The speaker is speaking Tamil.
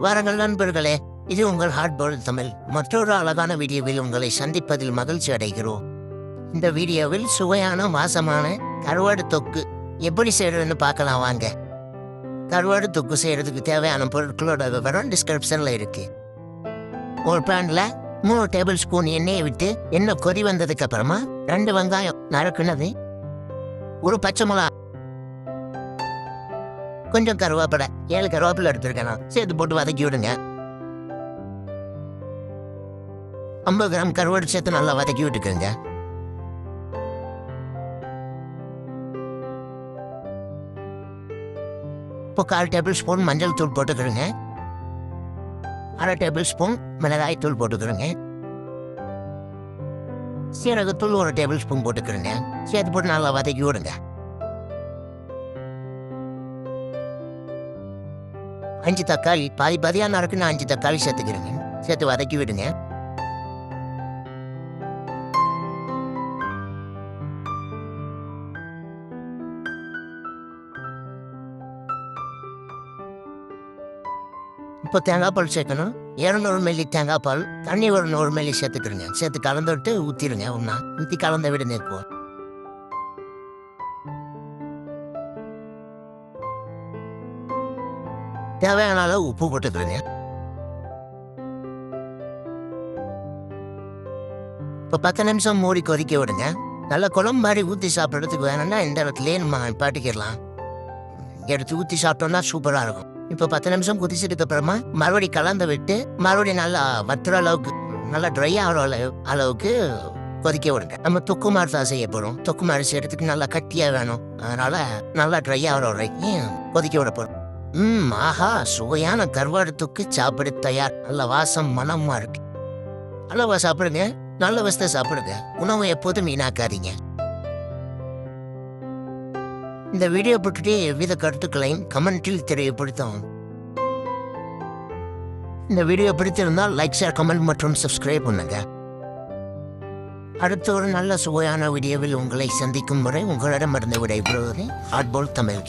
வாரங்கள் நண்பர்களே இது உங்கள் ஹார்ட்பால் தமிழ். மற்றொரு அழகான வீடியோவில் உங்களை சந்திப்பதில் மகிழ்ச்சி அடைகிறோம். இந்த வீடியோவில் சுவையான வாசமான கருவாடு தொக்கு எப்படி செய்யறதுன்னு பார்க்கலாம் வாங்க. கருவாடு தொக்கு செய்யறதுக்கு தேவையான பொருட்களோட விவரம் டிஸ்கிரிப்ஷனில் இருக்கு. ஒரு பேனில் மூணு டேபிள் ஸ்பூன் எண்ணெயை விட்டு எண்ணெய் கொதி வந்ததுக்கு அப்புறமா ரெண்டு வெங்காயம் நறுக்குனது. ஒரு பச்சை மிளகா கொஞ்சம் கருவேப்பிலை ஏழு கருவேப்பிலை எடுத்துருக்கேன் சேர்த்து போட்டு வதக்கி விடுங்க. ஐம்பது கிராம் கருவாடு சேர்த்து நல்லா வதக்கி விட்டுக்கோங்க. இப்போ கால் டேபிள் ஸ்பூன் மஞ்சள் தூள் போட்டுக்கிறோங்க அரை டேபிள் ஸ்பூன் மிளகாய் தூள் போட்டுக்கிறோங்க சீரகத்தூள் ஒரு டேபிள் ஸ்பூன் போட்டுக்கிறோங்க சேர்த்து போட்டு நல்லா வதக்கி விடுங்க. அஞ்சு தக்காளி பாதி பாதியா நறுக்குன்னு அஞ்சு தக்காளி சேர்த்துக்கிறேங்க. சேர்த்து வதக்கி விடுங்க. இப்போ தேங்காய் பால் சேர்க்கணும். இரநூறு மில்லி தேங்காய் பால் தண்ணி ஒரு நூறு மில்லி சேர்த்துக்கிறேங்க. சேர்த்து கலந்து விட்டு ஊற்றிடுங்க ஒன்றா ஊற்றி கலந்த விடுங்க இப்போ. தேவையான அளவு உப்பு போட்டுக்கிறேங்க இப்போ பத்து நிமிஷம் மூடி கொதிக்க விடுங்க. நல்ல குழம்பு மாதிரி ஊற்றி சாப்பிட்றதுக்கு வேணும்னா இந்த இடத்துலயே நம்ம பாட்டிக்கிடலாம் எடுத்து ஊற்றி சாப்பிட்டோம்னா சூப்பராக இருக்கும். இப்போ பத்து நிமிஷம் குதிச்சதுக்கு அப்புறமா மறுபடி கலந்து விட்டு மறுபடியும் நல்லா வத்துற அளவுக்கு நல்லா ட்ரை ஆகிற அளவு அளவுக்கு கொதிக்க விடுங்க. நம்ம தொக்கு தான் செய்ய போகிறோம் தொக்கு மாதிரி செய்யறதுக்கு நல்லா கட்டியாக வேணும். அதனால நல்லா ட்ரை ஆகிற வரைக்கும் கொதிக்க விட போகிறோம் ம் ஆஹா சுவையான கருவாடு தொக்கு சாப்பிட தயார். நல்ல வாசம் மனமா இருக்கு. அளவா சாப்பிடுங்க. நல்ல வசத்தை சாப்பிடுங்க. உணவை எப்போதும் வீணாக்காதீங்க. இந்த வீடியோ பற்றி எவ்வித கருத்துக்களையும் கமெண்டில் தெரியப்படுத்தவும். இந்த வீடியோ பிடித்திருந்தால் லைக் ஷேர் கமெண்ட் மற்றும் சப்ஸ்கிரைப் பண்ணுங்க. அடுத்த ஒரு நல்ல சுவையான வீடியோவில் உங்களை சந்திக்கும் முறை உங்களிடமிருந்து விடைபெறுவது ஆட்போல் தமிழ்.